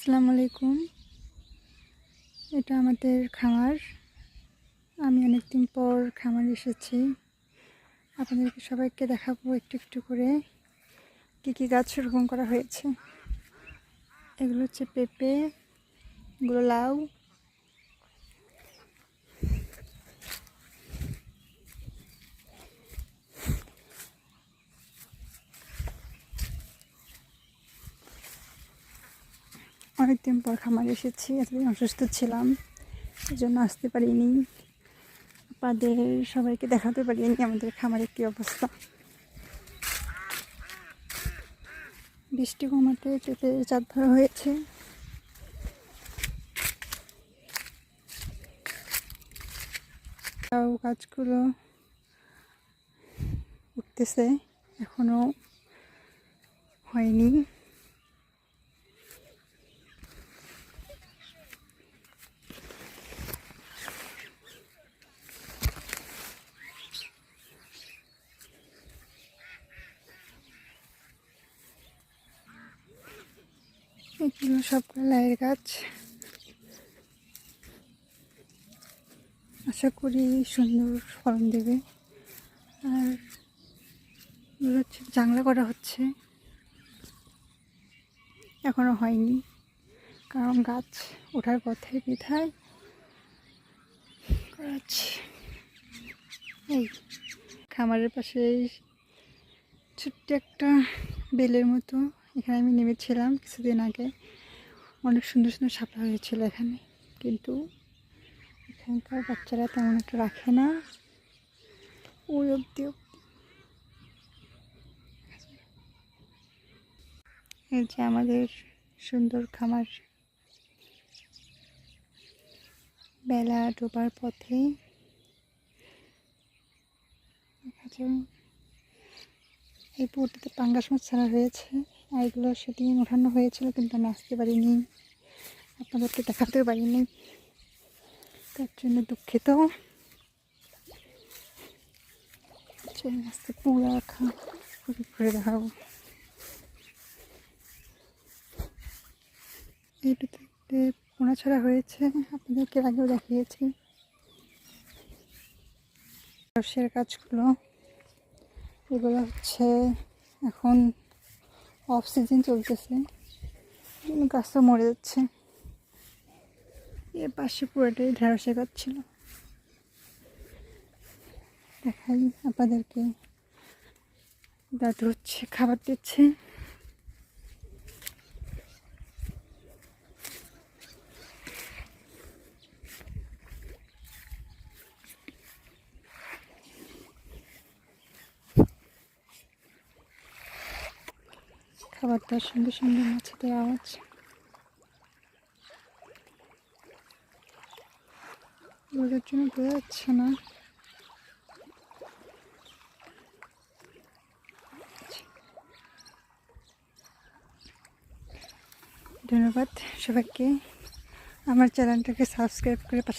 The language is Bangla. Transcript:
আসসালামু আলাইকুম। এটা আমাদের খামার। আমি অনেকদিন পর খামার এসেছি। আপনাদেরকে সবাইকে দেখাবো একটু একটু করে কি কি গাছ রোপণ করা হয়েছে। এগুলো হচ্ছে পেঁপে, এগুলো লাউ অনেকদিন পর খামার এসেছি, এতদিন অসুস্থ ছিলাম এই জন্য আসতে পারিনি। আপনাদের সবাইকে দেখাতে পারিনি আমাদের খামারের কী অবস্থা। বৃষ্টি কমাতে পেঁপে চাঁদ ধরা হয়েছে। তাও গাছগুলো উঠতেছে, এখনও হয়নি। এগুলো সবগুলো লাইয়ের গাছ। আশা করি সুন্দর ফলন দেবে। আর হচ্ছে, জাংলা করা হচ্ছে। এখনও হয়নি। কারণ গাছ ওঠার পথে বিধায় করাচ্ছি এই খামারের পাশে ছোট্ট একটা বেলের মতো এখানে আমি নেমেছিলাম কিছুদিন আগে। অনেক সুন্দর সুন্দর শাপলা হয়েছিল এখানে। কিন্তু এখানকার বাচ্চারা তেমন একটা রাখে না। ওই অব্দি অব্দি। এই যে আমাদের সুন্দর খামার। বেলা ডোবার পথে। এই পুকুরটাতে পাঙ্গাস মাছ ছাড়া হয়েছে। এগুলো সেদিন ওঠানো হয়েছিল, কিন্তু আমি আসতে পারিনি। আপনাদেরকে দেখাতেও পারিনি। তার জন্য দুঃখিত। চলুন আস্তে পুরো রাখা ঘুরে দেখাবো। এইটাতে পোনা ছাড়া হয়েছে, আপনাদেরকে আগেও দেখিয়েছি। রসের গাছগুলো, এগুলো হচ্ছে এখন অফ সিজন চলতেছে। গাছটা মরে যাচ্ছে। এর পাশে পুরোটাই ঢেঁড়সে গাছ ছিল দেখাই আপনাদেরকে। দাদু হচ্ছে, খাবার দিচ্ছে। খাবার দেওয়ার সঙ্গে সঙ্গে মাছেদের আওয়াজ। রোদের জন্য বোঝা যাচ্ছে না। ধন্যবাদ সবাইকে। আমার চ্যানেলটাকে সাবস্ক্রাইব করে পাশে